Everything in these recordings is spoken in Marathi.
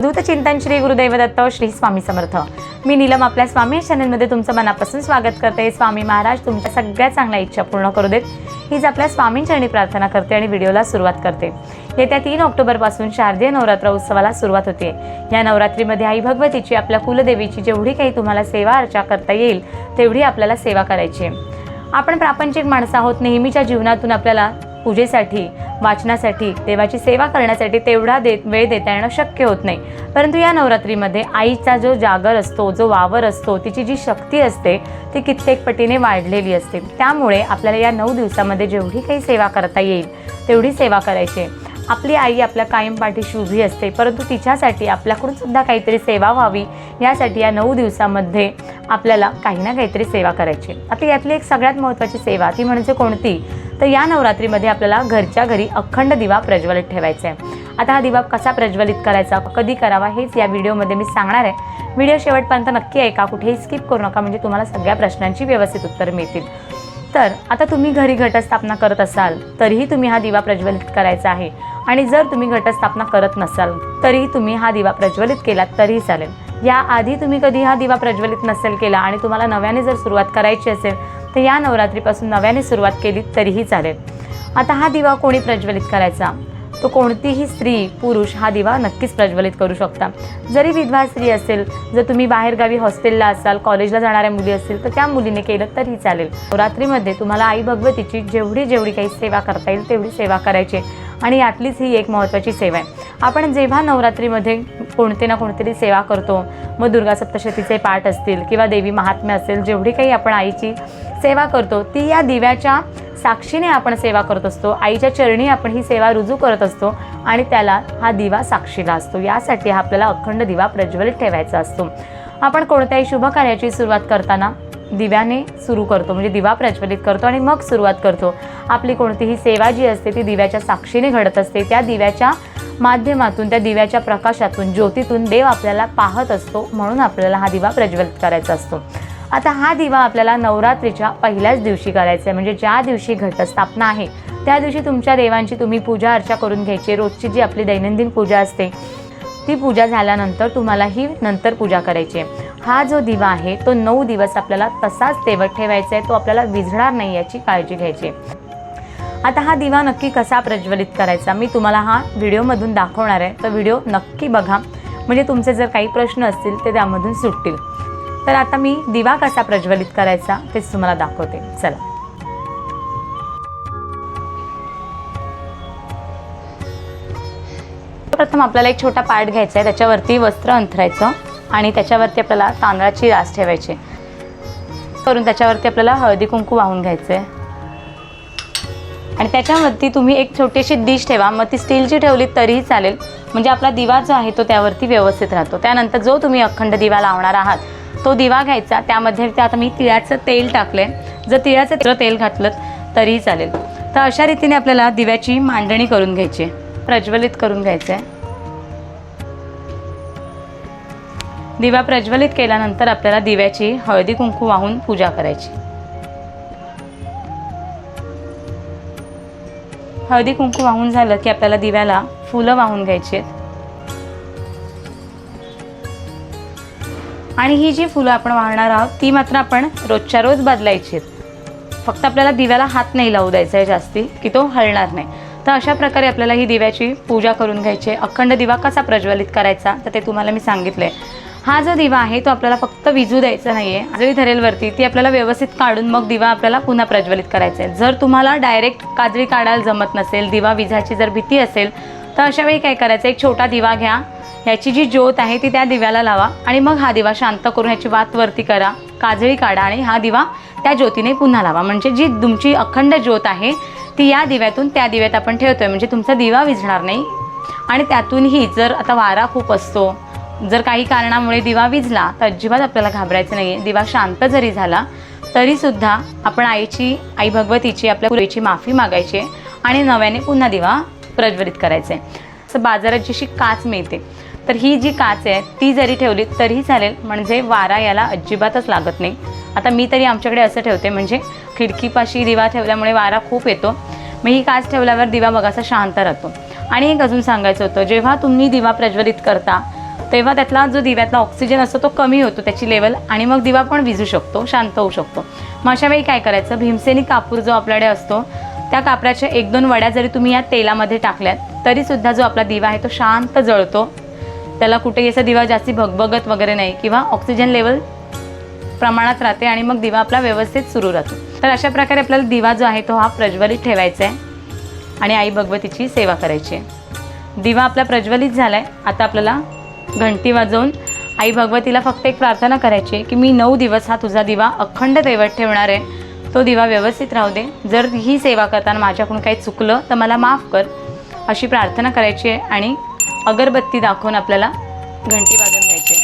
चिंतन श्री गुरुदैवदत्त श्री स्वामी समर्थ. मी नीलम आपल्या स्वामी चॅनलमध्ये तुमचं मनापासून स्वागत करते. स्वामी महाराज तुमच्या सगळ्या चांगल्या इच्छा पूर्ण करू देत. हीच आपल्या स्वामींचरणी प्रार्थना करते आणि व्हिडिओला सुरुवात करते. येत्या तीन ऑक्टोबरपासून शारदीय नवरात्र उत्सवाला सुरुवात होते. या नवरात्रीमध्ये आई भगवतीची आपल्या कुलदेवीची जेवढी काही तुम्हाला सेवा अर्चा करता येईल तेवढी आपल्याला सेवा करायची आहे. आपण प्रापंचिक माणसं आहोत. नेहमीच्या जीवनातून आपल्याला पूजेसाठी वाचनासाठी देवाची सेवा करण्यासाठी तेवढा देत वेळ देता येणं शक्य होत नाही परंतु या नवरात्रीमध्ये आईचा जो जागर असतो जो वावर असतो तिची जी शक्ती असते ती कित्येक पटीने वाढलेली असते त्यामुळे आपल्याला या नऊ दिवसामध्ये जेवढी काही सेवा करता येईल तेवढी सेवा करायची आहे. आपली आई आपल्या कायम पाठीशी उभी असते परंतु तिच्यासाठी आपल्याकडून सुद्धा काहीतरी सेवा व्हावी यासाठी या नऊ दिवसामध्ये आपल्याला काही ना काहीतरी सेवा करायची. आता यातली एक सगळ्यात महत्त्वाची सेवा ती म्हणजे कोणती? तर या नवरात्रीमध्ये आपल्याला घरच्या घरी अखंड दिवा प्रज्वलित ठेवायचा आहे. आता हा दिवा कसा प्रज्वलित करायचा कधी करावा हेच या व्हिडिओमध्ये मी सांगणार आहे. व्हिडिओ शेवटपर्यंत नक्की ऐका कुठेही स्किप करू नका म्हणजे तुम्हाला सगळ्या प्रश्नांची व्यवस्थित उत्तरं मिळतील. तर आता तुम्ही घरी घटस्थापना करत असाल तरीही तुम्ही हा दिवा प्रज्वलित करायचा आहे. आणि जर तुम्ही घटस्थापना करत नसाल तरीही तुम्ही हा दिवा प्रज्वलित केलात तरीही चालेल. याआधी तुम्ही कधी हा दिवा प्रज्वलित नसेल केला आणि तुम्हाला नव्याने जर सुरुवात करायची असेल तर या नवरात्रीपासून नव्याने सुरुवात केली तरीही चालेल. आता हा दिवा कोणी प्रज्वलित करायचा? तो कोणतीही स्त्री पुरुष हा दिवा नक्कीच प्रज्वलित करू शकता. जरी विधवा स्त्री असेल जर तुम्ही बाहेरगावी हॉस्टेलला असाल कॉलेजला जाणाऱ्या मुली असतील तर त्या मुलीने केलं तरी चालेल. नवरात्रीमध्ये तुम्हाला आई भगवतीची जेवढी जेवढी काही सेवा करता येईल तेवढी सेवा करायची आणि यातलीच ही एक महत्त्वाची सेवा आहे. आपण जेव्हा नवरात्रीमध्ये कोणते ना कोणतरी सेवा करतो मग दुर्गा सप्तशतीचे पाठ असतील किंवा देवी महात्म्य असेल जेवढी काही आपण आईची सेवा करतो ती या दिव्याच्या साक्षीने आपण सेवा करत असतो आईच्या चरणी आपण ही सेवा रुजू करत असतो आणि त्याला हा दिवा साक्षीला असतो यासाठी हा आपल्याला अखंड दिवा प्रज्वलित ठेवायचा असतो. आपण कोणत्याही शुभ कार्याची सुरुवात करताना दिव्याने सुरू करतो म्हणजे दिवा प्रज्वलित करतो आणि मग सुरुवात करतो. आपली कोणतीही सेवा जी असते ती दिव्याच्या साक्षीने घडत असते. त्या दिव्याच्या माध्यमातून त्या दिव्याच्या प्रकाशातून ज्योतीतून देव आपल्याला पाहत असतो म्हणून आपल्याला हा दिवा प्रज्वलित करायचा असतो. आता हा दिवा आपल्याला नवरात्रीच्या पहिल्याच दिवशी करायचा आहे. म्हणजे ज्या दिवशी घटस्थापना आहे त्या दिवशी तुमच्या देवांची तुम्ही पूजा अर्चा करून घ्यायची. रोजची जी आपली दैनंदिन पूजा असते ती पूजा झाल्यानंतर तुम्हाला ही नंतर पूजा करायची आहे. हा जो दिवा आहे तो नऊ दिवस आपल्याला तसाच तेवत ठेवायचा आहे. तो आपल्याला विझणार नाही याची काळजी घ्यायची आहे. आता हा दिवा नक्की कसा प्रज्वलित करायचा? मी तुम्हाला हा व्हिडिओमधून दाखवणार आहे. तर व्हिडिओ नक्की बघा. म्हणजे तुमचे जर काही प्रश्न असतील ते त्यामधून सुटतील. तर आता मी दिवा कसा प्रज्वलित करायचा तेच तुम्हाला दाखवते. चला. प्रथम आपल्याला एक छोटा पार्ट घ्यायचा आहे त्याच्यावरती वस्त्र अंथरायचं आणि त्याच्यावरती आपल्याला तांदळाची रास ठेवायची. करून त्याच्यावरती आपल्याला हळदी कुंकू वाहून घ्यायचं आहे आणि त्याच्यावरती तुम्ही एक छोटीशी डिश ठेवा मग ती स्टीलची ठेवली तरीही चालेल. म्हणजे आपला दिवा जो आहे तो त्यावरती व्यवस्थित राहतो. त्यानंतर जो तुम्ही अखंड दिवा लावणार आहात तो दिवा घ्यायचा त्यामध्ये ते आता मी तिळाचं तेल टाकलं आहे जर तिळाचं तेल- तेल घातलं तरीही चालेल. तर अशा रीतीने आपल्याला दिव्याची मांडणी करून घ्यायची आहे. प्रज्वलित करून घ्यायचं आहे दिवा प्रज्वलित केल्यानंतर आपल्याला दिव्याची हळदी कुंकू वाहून पूजा करायची. हळदी कुंकू वाहून झालं की आपल्याला दिव्याला फुलं वाहून घ्यायची आहेत. आणि ही जी फुलं आपण वाहणार आहोत ती मात्र आपण रोजच्या रोज बदलायची आहेत. फक्त आपल्याला दिव्याला हात नाही लावू द्यायचा आहे जास्ती की तो हलणार नाही. तर अशा प्रकारे आपल्याला ही दिव्याची पूजा करून घ्यायची आहे. अखंड दिवा कसा प्रज्वलित करायचा तर ते तुम्हाला मी सांगितलं आहे हा जो दिवा आहे तो आपल्याला फक्त विजू द्यायचा नाही आहे जरी धरेल वरती ती आपल्याला व्यवस्थित काढून मग दिवा आपल्याला पुन्हा प्रज्वलित करायचा आहे. जर तुम्हाला डायरेक्ट काजळी काढायला जमत नसेल दिवा विजाची जर भीती असेल तर अशा वेळी काय करायचं एक छोटा दिवा घ्या. ह्याची जी ज्योत आहे ती त्या दिव्याला लावा आणि मग हा दिवा शांत करून ह्याची वात वरती करा काजळी काढा आणि हा दिवा त्या ज्योतीने पुन्हा लावा. म्हणजे जी तुमची अखंड ज्योत आहे ती या दिव्यातून त्या दिव्यात आपण ठेवतोय. म्हणजे तुमचा दिवा विझणार नाही. आणि त्यातूनही जर आता वारा खूप असतो जर काही कारणामुळे दिवा विझला तर अजिबात आपल्याला घाबरायचं नाही आहे दिवा शांत जरी झाला तरीसुद्धा आपण आईची आई भगवतीची आपल्या पुरेची माफी मागायची आहे आणि नव्याने पुन्हा दिवा प्रज्वलित करायचा आहे. असं बाजारात जशी काच मिळते तर ही जी काच आहे ती जरी ठेवली तरीही चालेल म्हणजे वारा याला अजिबातच लागत नाही. आता मी तरी आमच्याकडे असं ठेवते म्हणजे खिडकीपाशी दिवा ठेवल्यामुळे वारा खूप येतो. मग ही काच ठेवल्यावर दिवा बघासा शांत राहतो. आणि एक अजून सांगायचं होतं जेव्हा तुम्ही दिवा प्रज्वलित करता तेव्हा त्यातला जो दिव्यातला ऑक्सिजन असतो तो कमी होतो त्याची लेवल आणि मग दिवा पण विझू शकतो शांत होऊ शकतो. मग अशा वेळी काय करायचं भीमसेनी कापूर जो आपल्याकडे असतो त्या कापराच्या एक दोन वड्या जरी तुम्ही या तेलामध्ये टाकल्यात तरीसुद्धा जो आपला दिवा आहे तो शांत जळतो. त्याला कुठेही असा दिवा जास्ती भगभगत वगैरे नाही किंवा ऑक्सिजन लेवल प्रमाणात राहते आणि मग दिवा आपला व्यवस्थित सुरू राहतो. तर अशा प्रकारे आपल्याला दिवा जो आहे तो हा प्रज्वलित ठेवायचा आहे आणि आई भगवतीची सेवा करायची आहे. दिवा आपला प्रज्वलित झाला आहे आता आपल्याला घंटी वाजवून आई भगवतीला फक्त एक प्रार्थना करायची आहे की मी नऊ दिवस हा तुझा दिवा अखंड दैवत ठेवणार आहे. तो दिवा व्यवस्थित राहू दे. जर ही सेवा करताना माझ्याकडून काही चुकलं तर मला माफ कर. अशी प्रार्थना करायची आहे आणि अगरबत्ती दाखवून आपल्याला घंटी वाजवून घ्यायची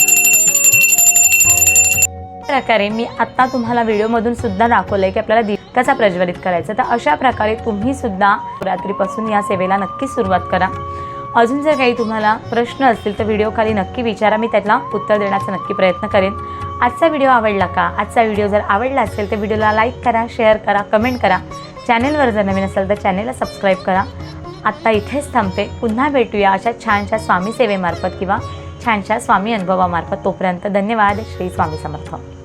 प्रकारे मी आत्ता तुम्हाला व्हिडिओमधून सुद्धा दाखवलं आहे की आपल्याला दीप कसा प्रज्वलित करायचा. तर अशा प्रकारे तुम्ही सुद्धा रात्रीपासून या सेवेला नक्की सुरुवात करा. अजून जर काही तुम्हाला प्रश्न असतील तर व्हिडिओ खाली नक्की विचारा. मी त्याला उत्तर देण्याचा नक्की प्रयत्न करेन. आजचा व्हिडिओ आवडला का? आजचा व्हिडिओ जर आवडला असेल तर व्हिडिओला लाईक करा शेअर करा कमेंट करा. चॅनेलवर जर नवीन असेल तर चॅनेलला सबस्क्राईब करा. आत्ता इथेच थांबते. पुन्हा भेटूया अशा छानशा स्वामी सेवेमार्फत किंवा छानशा स्वामी अनुभवामार्फत तोपर्यंत धन्यवाद. श्री स्वामी समर्थ.